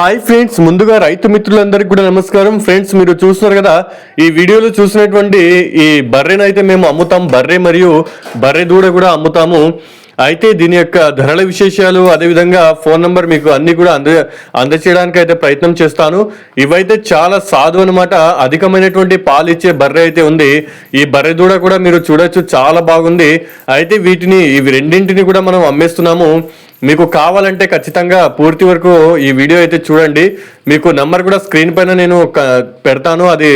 Hi friends ముందుగా రైతు మిత్రులందరికీ కూడా నమస్కారం. ఫ్రెండ్స్ మీరు చూస్తున్నారు కదా ఈ వీడియోలో చూసినటువంటి ఈ బర్రెను అయితే మేము అమ్ముతాం. బర్రె మరియు బర్రె దూడ కూడా అమ్ముతాము. అయితే దీని యొక్క ధరల విశేషాలు అదేవిధంగా ఫోన్ నంబర్ మీకు అన్ని కూడా అంద అందచేయడానికి అయితే ప్రయత్నం చేస్తాను. ఇవైతే చాలా సాధు అనమాట అధికమైనటువంటి పాలు ఇచ్చే బర్రె అయితే ఉంది. ఈ బర్రె దూడ కూడా మీరు చూడొచ్చు చాలా బాగుంది. అయితే వీటిని ఇవి రెండింటిని కూడా మనం అమ్మేస్తున్నాము. మీకు కావాలంటే ఖచ్చితంగా పూర్తి వరకు ఈ వీడియో అయితే చూడండి. మీకు నెంబర్ కూడా స్క్రీన్ పైన నేను పెడతాను అది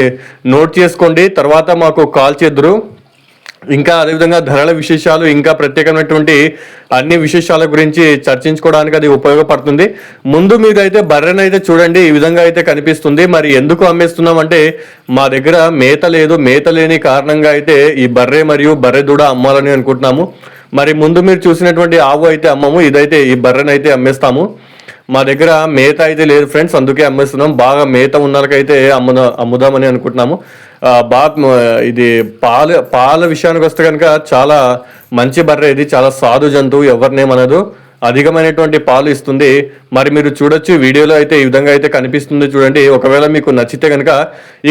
నోట్ చేసుకోండి. తర్వాత మాకు కాల్ చేద్దరు. ఇంకా అదేవిధంగా ధరల విశేషాలు ఇంకా ప్రత్యేకమైనటువంటి అన్ని విశేషాల గురించి చర్చించుకోవడానికి అది ఉపయోగపడుతుంది. ముందు మీద అయితే బర్రెను అయితే చూడండి ఈ విధంగా అయితే కనిపిస్తుంది. మరి ఎందుకు అమ్మేస్తున్నాం అంటే మా దగ్గర మేత లేదు. మేత లేని కారణంగా అయితే ఈ బర్రె మరియు బర్రె దూడ అమ్మాలని అనుకుంటున్నాము. మరి ముందు మీరు చూసినటువంటి ఆవు అయితే అమ్మము. ఇదైతే ఈ బర్రెను అయితే అమ్మేస్తాము. మా దగ్గర మేత అయితే లేదు ఫ్రెండ్స్ అందుకే అమ్మేస్తున్నాం. బాగా మేత ఉన్నకైతే అమ్ముదా అమ్ముదామని అనుకుంటున్నాము. బాగా ఇది పాల పాల విషయానికి వస్తే కనుక చాలా మంచి బర్రె ఇది చాలా సాధు జంతువు ఎవరినేమనదు అధికమైనటువంటి పాలు ఇస్తుంది. మరి మీరు చూడొచ్చు వీడియోలో అయితే ఈ విధంగా అయితే కనిపిస్తుంది చూడండి. ఒకవేళ మీకు నచ్చితే కనుక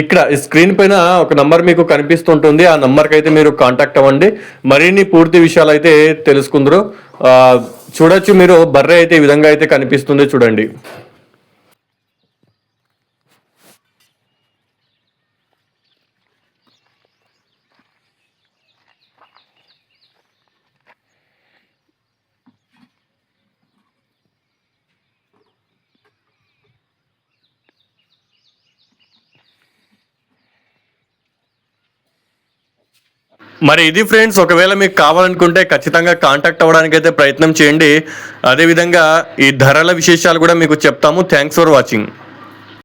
ఇక్కడ ఈ స్క్రీన్ పైన ఒక నంబర్ మీకు కనిపిస్తుంటుంది. ఆ నంబర్కి అయితే మీరు కాంటాక్ట్ అవ్వండి. మరిన్ని పూర్తి విషయాలు అయితే తెలుసుకుందరు చూడొచ్చు మీరు బర్రె అయితే ఈ విధంగా అయితే కనిపిస్తుంది చూడండి. మరి ఇది ఫ్రెండ్స్ ఒకవేళ మీకు కావాలనుకుంటే ఖచ్చితంగా కాంటాక్ట్ అవ్వడానికి అయితే ప్రయత్నం చేయండి. అదేవిధంగా ఈ ధరల విశేషాలు కూడా మీకు చెప్తాము. Thanks for watching